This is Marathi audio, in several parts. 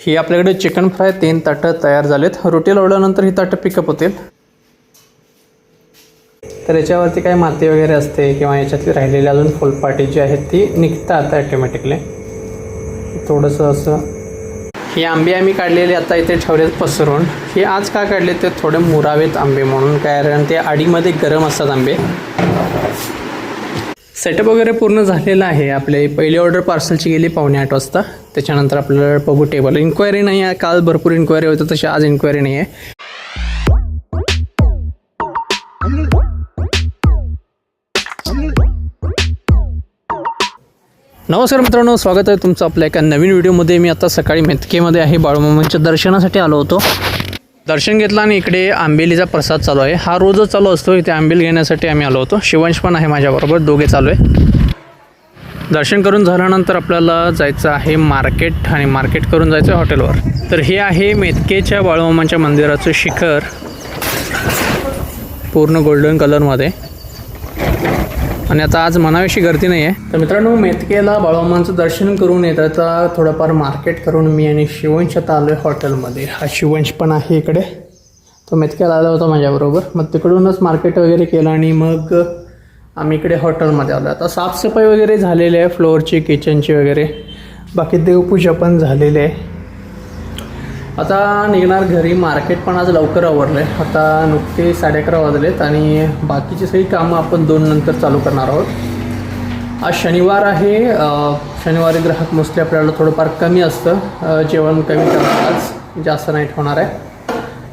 ही आपल्याकडे चिकन फ्राय तीन ताटं तयार झालेत. रोटी लावल्यानंतर ही ताटं पिकअप होतील. तर याच्यावरती काही माती वगैरे असते किंवा याच्यातली राहिलेली अजून फुलपाटी जी आहेत ती निघतात ॲटोमॅटिकली थोडंसं असं. ही आंबे आम्ही काढलेले आता इथे ठेवलेत पसरून. हे आज का काढले ते थोडे मुरावेत आंबे म्हणून कारण ते आडीमध्ये गरम असतात आंबे. सेटअप वगैरे पूर्ण झालेलं आहे. आपले पहिली ऑर्डर पार्सलची गेली पावणे आठ वाजता. त्याच्यानंतर आपल्याला बघू टेबल इन्क्वायरी नाही आहे काल भरपूर इन्क्वायरी होतं तशी आज इन्क्वायरी नाही आहे नमस्कार मित्रांनो स्वागत आहे तुमचं आपल्या एका नवीन व्हिडिओमध्ये मी आता सकाळी मेतकेमध्ये आहे. बाळूमामांच्या दर्शनासाठी आलो होतो. दर्शन घेतलं आणि इकडे आंबेलीचा प्रसाद चालू आहे. हा रोजच चालू असतो. इथे आंबेल घेण्यासाठी आम्ही आलो होतो. शिवंश पण आहे माझ्याबरोबर. दोघे चालू आहे. दर्शन करून झाल्यानंतर आपल्याला जायचं आहे मार्केट आणि मार्केट करून जायचं आहे हॉटेलवर. तर हे आहे मेतकेच्या बाळूमामांच्या मंदिराचं शिखर. पूर्ण गोल्डन कलरमध्ये. आणि आता आज मनाविषयी गर्दी नाही आहे तर मित्रांनो मेतकेला बाळोमांचं दर्शन करून येत आता थोडंफार मार्केट करून मी आणि शिवंश आता आलो आहे हॉटेलमध्ये. हा शिवंश पण आहे इकडे. तो मेतकेला आला होता माझ्याबरोबर. मग तिकडूनच मार्केट वगैरे केलं आणि मग आम्ही इकडे हॉटेलमध्ये आलो. आता साफसफाई वगैरे झालेली आहे फ्लोअरची किचनची वगैरे. बाकी देवपूजा पण झालेली आहे. आता निघणार घरी. मार्केट पण आज लवकर आवरलं आहे आता नुकते साडे अकरा वाजलेत आणि बाकीची सगळी कामं आपण दोन नंतर चालू करणार आहोत. आज शनिवार आहे. शनिवारी ग्राहक मोस्टली आपल्याला थोडंफार कमी असतं. जेवण कमी करणार आज जास्त नाही ठेवणार आहे.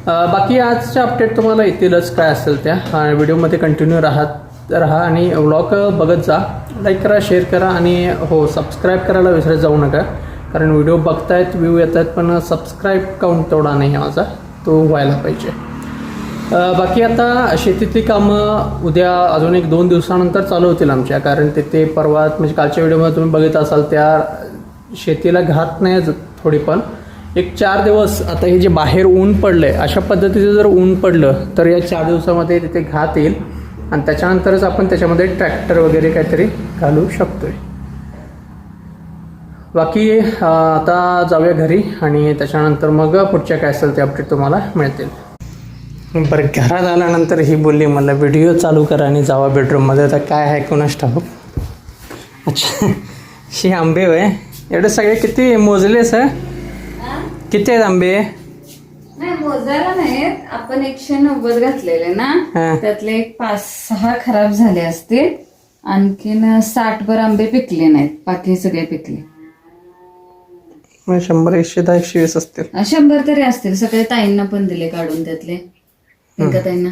बाकी आजच्या अपडेट तुम्हाला येतीलच काय असेल त्या. व्हिडिओमध्ये कंटिन्यू राहत राहा आणि व्लॉग बघत जा. लाईक करा शेअर करा आणि हो सबस्क्राईब करायला विसरत जाऊ नका. कारण व्हिडिओ बघतायत व्ह्यू येत आहेत पण सबस्क्राईब काउंट तेवढा नाही आहे माझा. तो व्हायला पाहिजे. बाकी आता शेतीतली कामं उद्या अजून एक दोन दिवसानंतर चालू होतील आमच्या. कारण तिथे परवा म्हणजे कालच्या व्हिडिओमध्ये तुम्ही बघित असाल त्या शेतीला घात नाही थोडी पण. एक चार दिवस आता हे जे बाहेर ऊन पडलं आहे अशा पद्धतीचं जर ऊन पडलं तर या चार दिवसामध्ये तिथे घात येईल. आणि त्याच्यानंतरच आपण त्याच्यामध्ये ट्रॅक्टर वगैरे काहीतरी घालू शकतो आहे बाकी आता जाऊया घरी आणि त्याच्यानंतर मग पुढच्या काय असेल ते अपडेट तुम्हाला मिळतील. बरं घरात आल्यानंतर ही बोलली मला व्हिडिओ चालू करा आणि जावा बेडरूममध्ये आता काय आहे कोणाच ठाऊक? अच्छा ही आंबे होय. एवढे सगळे किती मोजलेस? किती आहेत आंबे? नाही मोजायला नाहीत. आपण एकशे नव्वद घातलेले ना. त्यातले एक पाच सहा खराब झाले असतील. आणखीन साठ भर आंबे पिकले नाहीत. बाकी सगळे पिकले. शंभर एकशे दहा एकशे वीस असतील. शंभर तरी असतील. सगळे ताईंना पण दिले काढून त्यातले. एका ताईंना.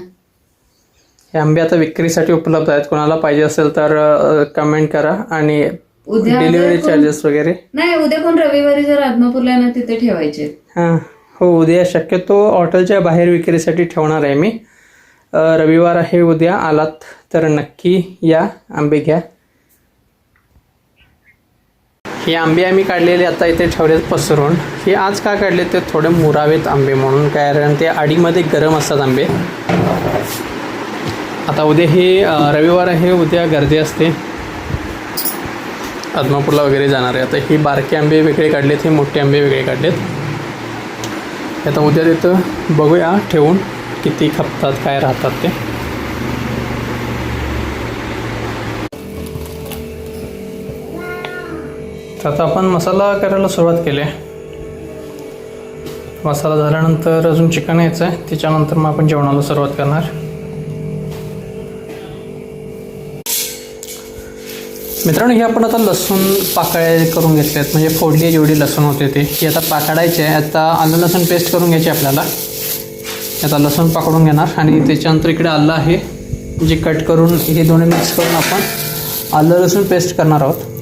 हे आंबे आता विक्रीसाठी उपलब्ध आहेत. कोणाला पाहिजे असेल तर कमेंट करा आणि उद्या डिलिव्हरी चार्जेस वगैरे. नाही उद्या कोण रविवारी जर आदमापूरला आहे ना तिथे ठेवायचे. हां हो उद्या शक्यतो हॉटेलच्या बाहेर विक्रीसाठी ठेवणार आहे मी. अ, रविवार आहे उद्या. आलात तर नक्की या. आंबे घ्या. हे आंबे आम्ही काढलेले आता इथे ठेवलेत पसरून. हे आज का काढले ते थोडे मुरावेत आंबे म्हणून कारण ते आडीमध्ये गरम असतात आंबे. आता उद्या हे रविवार आहे उद्या गर्दी असते. आदमापूरला वगैरे जाणार आहे. आता ही बारके आंबे वेगळे काढलेत हे मोठे आंबे वेगळे काढलेत. आता उद्या तिथं बघूया ठेवून किती खपतात काय राहतात ते. आता आपण मसाला करायला सुरुवात केली आहे. मसाला झाल्यानंतर अजून चिकन यायचं आहे. त्याच्यानंतर मग आपण जेवणाला सुरुवात करणार. मित्रांनो हे आपण आता लसूण पाकळ्या करून घेतले आहेत. म्हणजे फोडली जेवढी लसूण होते ते. ही आता पाकाडायची आहे. आता आलं लसूण पेस्ट करून घ्यायची आपल्याला. आता लसूण पाकडून घेणार. आणि त्याच्यानंतर इकडे आलं आहे जे कट करून हे दोन्ही मिक्स करून आपण आलं लसूण पेस्ट करणार आहोत.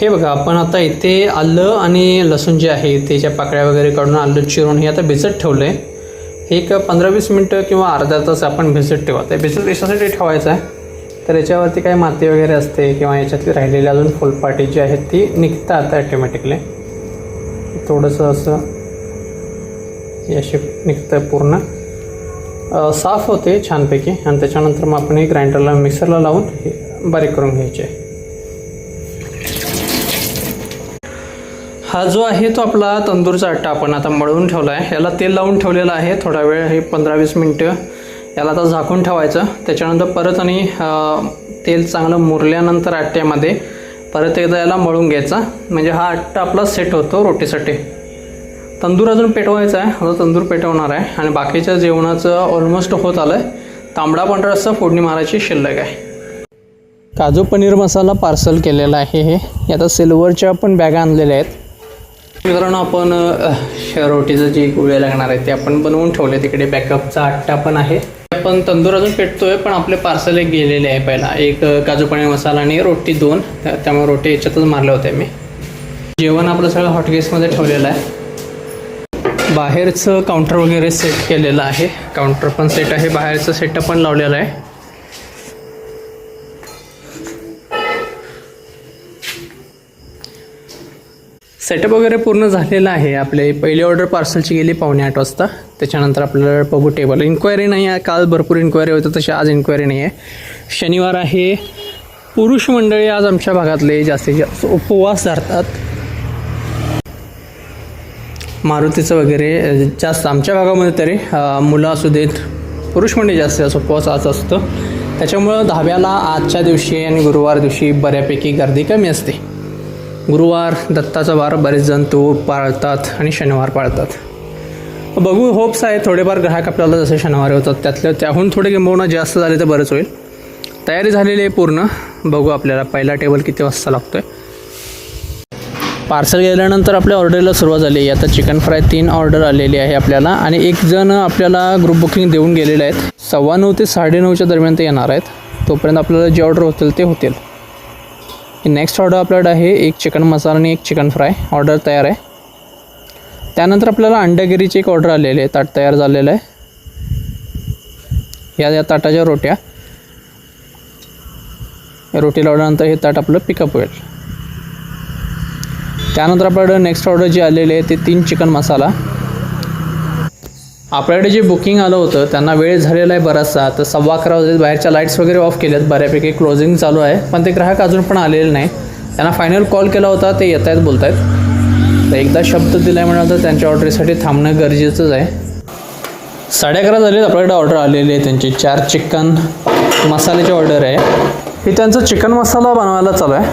हे बघा आपण आता इथे आलं आणि लसूण जे आहे त्याच्या पाकळ्या वगैरे काढून आलं चिरून हे आता भिजत ठेवलं आहे हे एक पंधरा वीस मिनटं किंवा अर्धा तास आपण भिजत ठेवा. ते भिजत याच्यासाठी ठेवायचं आहे. तर याच्यावरती काही माती वगैरे असते किंवा याच्यातली राहिलेली अजून फुलपाटी जी आहेत ती निघतात ॲटोमॅटिकली थोडंसं असं हे असे निघतं पूर्ण. साफ होते छानपैकी. आणि त्याच्यानंतर मग आपण हे ग्राइंडरला मिक्सरला लावून हे बारीक करून घ्यायचे. हा जो आहे तो आपला तंदूरचा आट्टा आपण आता मळून ठेवला आहे याला तेल लावून ठेवलेलं आहे. थोडा वेळ हे पंधरा वीस मिनटं याला आता झाकून ठेवायचं. त्याच्यानंतर परत आणि तेल चांगलं मुरल्यानंतर आट्ट्यामध्ये परत एकदा याला मळून घ्यायचा. म्हणजे हा आट्टा आपला सेट होतो रोटीसाठी. तंदूर अजून पेटवायचा आहे. आता तंदूर पेटवणार आहे. आणि बाकीच्या जेवणाचं ऑलमोस्ट होत आलं आहे तांबडा पांढरा रस्सा फोडणी मारायची शिल्लक आहे. काजू पनीर मसाला पार्सल केलेला आहे हे. आता सिल्वरच्या पण बॅगा आणलेल्या आहेत. मित्रांनो आपण अ, रोटीचं जे गोळ्या लागणार आहे ते आपण बनवून ठेवले. तिकडे बॅकअपचा आट्टा पण आहे. आपण तंदूर अजून पेटतोय पण आपले पार्सल एक गेलेले आहे पहिला. एक काजू पनीर मसाला आणि रोटी दोन. त्यामुळे रोटी याच्यातच मारल्या होत्या मी. जेवण आपलं सगळं हॉटकेसमध्ये ठेवलेलं आहे. बाहेरचं काउंटर वगैरे सेट केलेलं आहे. काउंटर पण सेट आहे. बाहेरचं सेटअप पण लावलेलं आहे. सेटअप वगैरे पूर्ण झालेलं आहे. आपले पहिली ऑर्डर पार्सलची गेली पावणे आठ वाजता. त्याच्यानंतर आपल्याला बघू टेबल इन्क्वायरी नाही आहे काल भरपूर इन्क्वायरी होतं तशी आज इन्क्वायरी नाही आहे शनिवार आहे. पुरुष मंडळी आज आमच्या भागातले जास्तीत जास्त उपवास धरतात. मारुतीचं वगैरे जास्त आमच्या भागामध्ये तरी मुलं असू देत पुरुष मंडळी जास्त जास्त उपवास आज असतो. त्याच्यामुळं दहाव्याला आजच्या दिवशी आणि गुरुवार दिवशी बऱ्यापैकी गर्दी कमी असते. गुरुवार दत्ताचा वार बरेच जण तो पाळतात आणि शनिवार पाळतात. बघू होप्स आहे थोडेफार ग्राहक आपल्याला जसे शनिवारी होतात त्यातल्या त्याहून थोडे किंबहुना जास्त झाले तर बरंच होईल. तयारी झालेली आहे पूर्ण. बघू आपल्याला पहिला टेबल किती वाजता लागतो आहे पार्सल गेल्यानंतर आपल्या ऑर्डरला सुरुवात झाली आहे. आता चिकन फ्राय तीन ऑर्डर आलेली आहे आपल्याला आणि एक जण आपल्याला ग्रुप बुकिंग देऊन गेलेले आहेत. सव्वा नऊ ते साडेनऊच्या दरम्यान ते येणार आहेत. तोपर्यंत आपल्याला जे ऑर्डर होतील ते होतील. नेक्स्ट ऑर्डर आपल्याकडे आहे एक चिकन मसाला आणि एक चिकन फ्राय ऑर्डर तयार आहे. त्यानंतर आपल्याला अंडागिरीची एक ऑर्डर आलेली आहे. ताट तयार झालेलं आहे. या या ताटाच्या रोट्या. रोटीला ऑर्डरनंतर हे ताट आपलं पिकअप होईल. त्यानंतर आपल्याकडं नेक्स्ट ऑर्डर जी आलेली आहे ते तीन चिकन मसाला आपल्याकडे जे बुकिंग आलं होतं त्यांना वेळ झालेला आहे बराचसा. तर सव्वा अकरा वाजले बाहेरच्या लाईट्स वगैरे ऑफ केल्यात. बऱ्यापैकी क्लोजिंग चालू आहे. पण ते ग्राहक अजून पण आलेले नाही. त्यांना फायनल कॉल केला होता ते येत आहेत बोलत आहेत तर एकदा शब्द दिला आहे तर त्यांच्या ऑर्डरसाठी थांबणं गरजेचंच आहे. साडे अकरा झाले आपल्याकडे ऑर्डर आलेली आहे त्यांची. चार चिकन मसाल्याची ऑर्डर आहे. ही त्यांचं चिकन मसाला बनवायला चालू आहे.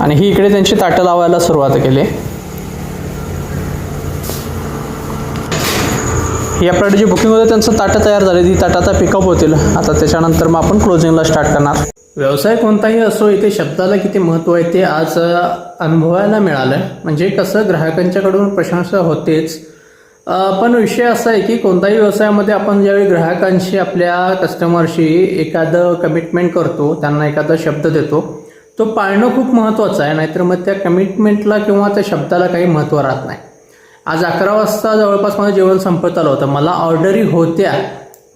आणि ही इकडे त्यांची ताटं लावायला सुरुवात केली. या आपल्याकडे जी बुकिंग होते त्यांचं ताटं तयार झाली ती ताटाचा पिकअप होतील. आता त्याच्यानंतर मग आपण क्लोजिंगला स्टार्ट करणार. व्यवसाय कोणताही असो इथे शब्दाला किती महत्त्व आहे ते आज अनुभवायला मिळालं म्हणजे कसं ग्राहकांच्याकडून प्रशंसा होतेच. पण विषय असा आहे की कोणत्याही व्यवसायामध्ये आपण ज्यावेळी ग्राहकांशी आपल्या कस्टमरशी एखादं कमिटमेंट करतो त्यांना एखादा शब्द देतो तो पाळणं खूप महत्त्वाचं आहे. नाहीतर मग त्या कमिटमेंटला किंवा त्या शब्दाला काही महत्त्व राहत नाही. आज अकरा वाजता जवळपास माझं जेवण संपत आलं होतं. मला ऑर्डरी होत्या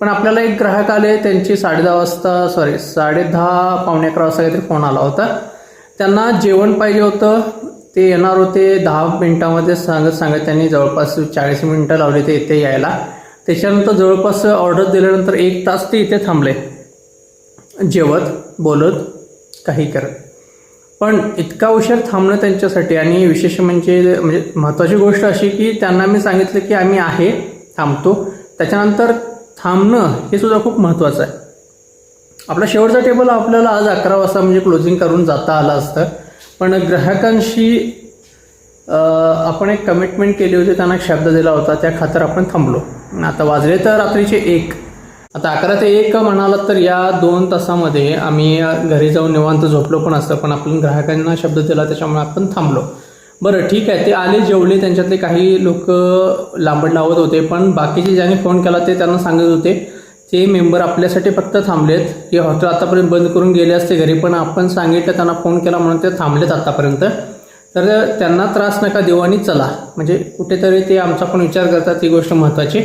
पण आपल्याला एक ग्राहक आले त्यांची साडे दहा वाजता सॉरी साडे दहा पावणे अकरा वाजता काहीतरी फोन आला होता. त्यांना जेवण पाहिजे होतं ते येणार होते दहा मिनिटामध्ये सांगत सांगत त्यांनी जवळपास चाळीस मिनटं लावली ते इथे यायला. त्याच्यानंतर जवळपास ऑर्डर दिल्यानंतर एक तास ते इथे थांबले. जेवत बोलत काही करत. पण इतका उशीर थांबणं त्यांच्यासाठी आणि विशेष म्हणजे म्हणजे महत्त्वाची गोष्ट अशी की त्यांना मी सांगितलं की आम्ही आहे थांबतो. त्याच्यानंतर थांबणं हे सुद्धा खूप महत्त्वाचं आहे. आपला शेवटचा टेबल आपल्याला आज अकरा वाजता म्हणजे क्लोजिंग करून जाता आलं असतं. पण ग्राहकांशी आपण एक कमिटमेंट केली होती त्यांना एक शब्द दिला होता त्या खातर आपण थांबलो. आता वाजले तर रात्रीचे एक. आता अकरा ते एक म्हणालात तर या दोन तासामध्ये आम्ही घरी जाऊन निवांत झोपलो पण असतं पण आपण ग्राहकांना शब्द दिला त्याच्यामुळे आपण थांबलो. बरं ठीक आहे ते आले जेवले त्यांच्यातले काही लोक लांबड लावत होते पण बाकीचे ज्यांनी फोन केला ते त्यांना सांगत होते ते मेंबर आपल्यासाठी फक्त थांबलेत. हे हॉटेल आतापर्यंत बंद करून गेले असते घरी पण आपण सांगितलं त्यांना फोन केला म्हणून ते थांबलेत आतापर्यंत. तर त्यांना त्रास नका देऊ आणि चला. म्हणजे कुठेतरी ते आमचा पण विचार करतात ती गोष्ट महत्त्वाची.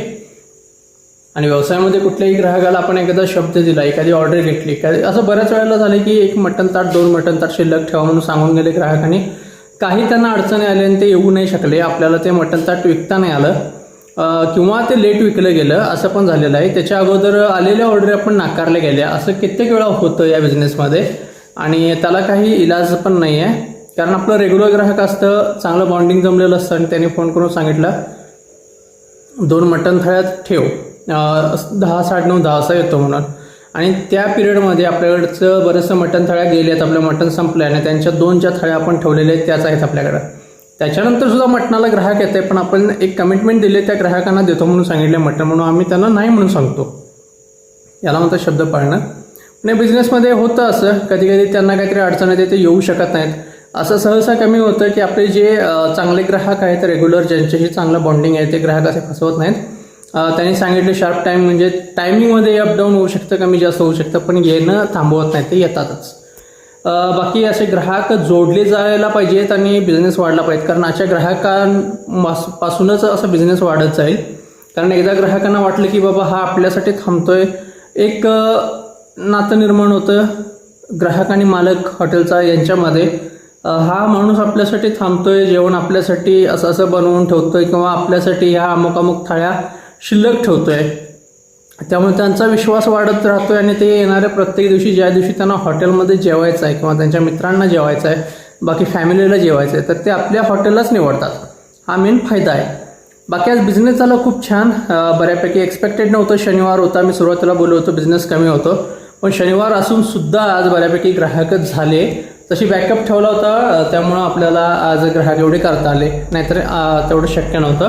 आणि व्यवसायामध्ये कुठल्याही ग्राहकाला आपण एखादा शब्द दिला एखादी ऑर्डर घेतली एखादी असं बऱ्याच वेळेला झालं की एक मटन ताट दोन मटन ताट शिल्लक ठेवा म्हणून सांगून गेले ग्राहकांनी. काही त्यांना अडचणी आल्या आणि ते येऊ नाही शकले. आपल्याला ते मटन ताट विकता नाही आलं. किंवा ते लेट विकलं गेलं असं पण झालेलं आहे. त्याच्या अगोदर आलेल्या ऑर्डर आपण नाकारल्या गेल्या. असं कित्येक वेळा होतं या बिझनेसमध्ये आणि त्याला काही इलाज पण नाही आहे. कारण आपलं रेग्युलर ग्राहक असतं चांगलं बॉन्डिंग जमलेलं असतं आणि त्याने फोन करून सांगितलं दोन मटण थाळ्यात ठेव. दहा दहा साडेनऊ दहा असा येतो म्हणून. आणि त्या पिरियडमध्ये आपल्याकडचं बरंचसं मटण थाळ्या गेल्यात आपलं मटण संपलं आणि त्यांच्या दोन ज्या थाळ्या आपण ठेवलेल्या आहेत त्याच आहेत आपल्याकडं. त्याच्यानंतर सुद्धा मटणाला ग्राहक येते पण आपण एक कमिटमेंट दिले त्या ग्राहकांना देतो म्हणून सांगितले मटण म्हणून. आम्ही त्यांना नाही म्हणून सांगतो. याला म्हणतात शब्द पाळणं. आणि बिझनेसमध्ये होतं असं. कधी कधी त्यांना काहीतरी अडचण येते ते येऊ शकत नाहीत. असं सहसा कमी होतं की आपले जे चांगले ग्राहक आहेत रेग्युलर ज्यांच्याशी चांगलं बॉन्डिंग आहे ते ग्राहक असे फसवत नाहीत. त्यांनी सांगितले शार्प टाईम म्हणजे टायमिंगमध्ये अपडाऊन होऊ शकतं कमी जास्त होऊ शकतं पण येणं थांबवत नाही ते येतातच. बाकी असे ग्राहक जोडले जायला पाहिजेत आणि बिझनेस वाढला पाहिजे कारण अशा ग्राहकांपासूनच असा बिझनेस वाढत जाईल. कारण एकदा ग्राहकांना वाटलं की बाबा हा आपल्यासाठी थांबतोय. एक नातं निर्माण होतं. ग्राहक आणि मालक हॉटेलचा यांच्यामध्ये. हा माणूस आपल्यासाठी थांबतोय जेवण आपल्यासाठी असं असं बनवून ठेवतोय किंवा आपल्यासाठी ह्या अमुक अमुक थाळ्या शिल्लक ठेवतो आहे त्यामुळे त्यांचा विश्वास वाढत राहतो आहे आणि ते येणाऱ्या प्रत्येक दिवशी ज्या दिवशी त्यांना हॉटेलमध्ये जेवायचं आहे किंवा त्यांच्या मित्रांना जेवायचं आहे बाकी फॅमिलीला जेवायचं आहे तर ते आपल्या हॉटेललाच निवडतात. हा मेन फायदा आहे. बाकी आज बिझनेस झाला खूप छान. बऱ्यापैकी एक्सपेक्टेड नव्हतं. शनिवार होता. मी सुरुवातीला बोललो होतो बिझनेस कमी होतो. पण शनिवार असून सुद्धा आज बऱ्यापैकी ग्राहकच झाले. तशी बॅकअप ठेवला होता. त्यामुळं आपल्याला आज ग्राहक एवढे करता आले. नाहीतर तेवढं शक्य नव्हतं.